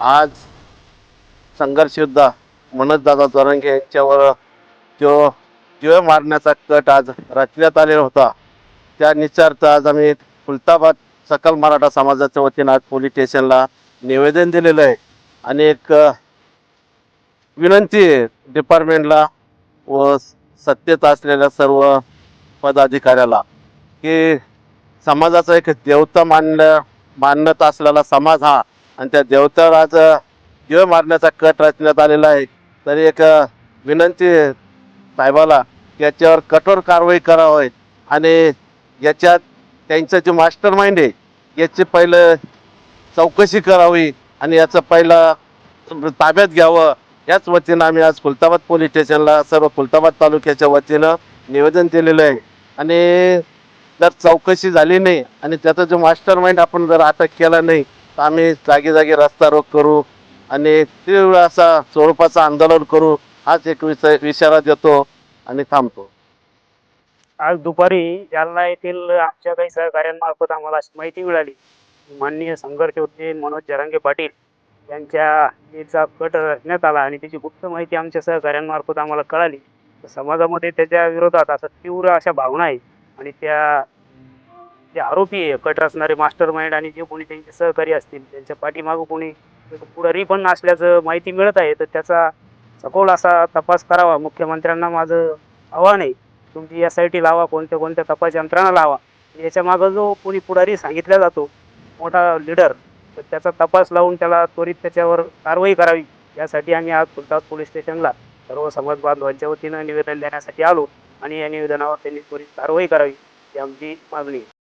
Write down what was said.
आज संघर्ष योद्धा मनोज दादा जोरंगे यांच्यावर जो जीव मारण्याचा कट आज रचण्यात आलेला होता. त्या निचार्थ आज आम्ही खुलताबाद सकल मराठा समाजाच्या वतीनं आज पोलीस स्टेशनला निवेदन दिलेलं आहे. आणि एक विनंती डिपार्टमेंटला व सत्तेत असलेल्या सर्व पदाधिकाऱ्याला की समाजाचा एक देवता मानल्या मानत असलेला समाज हा आणि त्या देवतावर आज जीव मारण्याचा कट रचण्यात आलेला आहे. तरी एक विनंती साहेबाला याच्यावर कठोर कारवाई करावी आणि याच्यात त्यांचं जे मास्टर माइंड आहे याची पहिलं चौकशी करावी आणि याचं पहिलं ताब्यात घ्यावं. याच वतीनं आम्ही आज खुलताबाद पोलीस स्टेशनला सर्व खुलताबाद तालुक्याच्या वतीनं निवेदन दिलेलं आहे. आणि जर चौकशी झाली नाही आणि त्याचा जो मास्टर माइंड आपण जर अटक केला नाही आम्ही जागी जागी रस्ता रोक करू आणि तीव्र असा स्वरूपाचं आंदोलन करू हाच एक विषय इशारा देतो आणि थांबतो. आज दुपारी जालना येथील आमच्या काही सहकाऱ्यांमार्फत आम्हाला अशी माहिती मिळाली. माननीय संघर्ष होते मनोज जरांगे पाटील यांच्या याचा गट रचण्यात आला आणि त्याची गुप्त माहिती आमच्या सहकाऱ्यांमार्फत आम्हाला कळाली. तर समाजामध्ये त्याच्या विरोधात असं तीव्र अशा भावना आहे आणि त्या जे आरोपी आहे कट असणारे मास्टर माइंड आणि जे कोणी त्यांचे सहकारी असतील त्यांच्या पाठीमागं कोणी पुढारी पण असल्याचं माहिती मिळत आहे तर त्याचा सखोल असा तपास करावा. मुख्यमंत्र्यांना माझं आव्हान आहे तुमची एस आय टी लावा कोणत्या कोणत्या तपास यंत्रणा लावा. याच्या मागं जो कोणी पुढारी सांगितला जातो मोठा लिडर तर त्याचा तपास लावून त्याला त्वरित त्याच्यावर कारवाई करावी. यासाठी आम्ही आज खुलताबाद पोलीस स्टेशनला सर्व समाज बांधवांच्या वतीनं निवेदन देण्यासाठी आलो आणि या निवेदनावर त्यांनी त्वरित कारवाई करावी ही आमची मागणी आहे.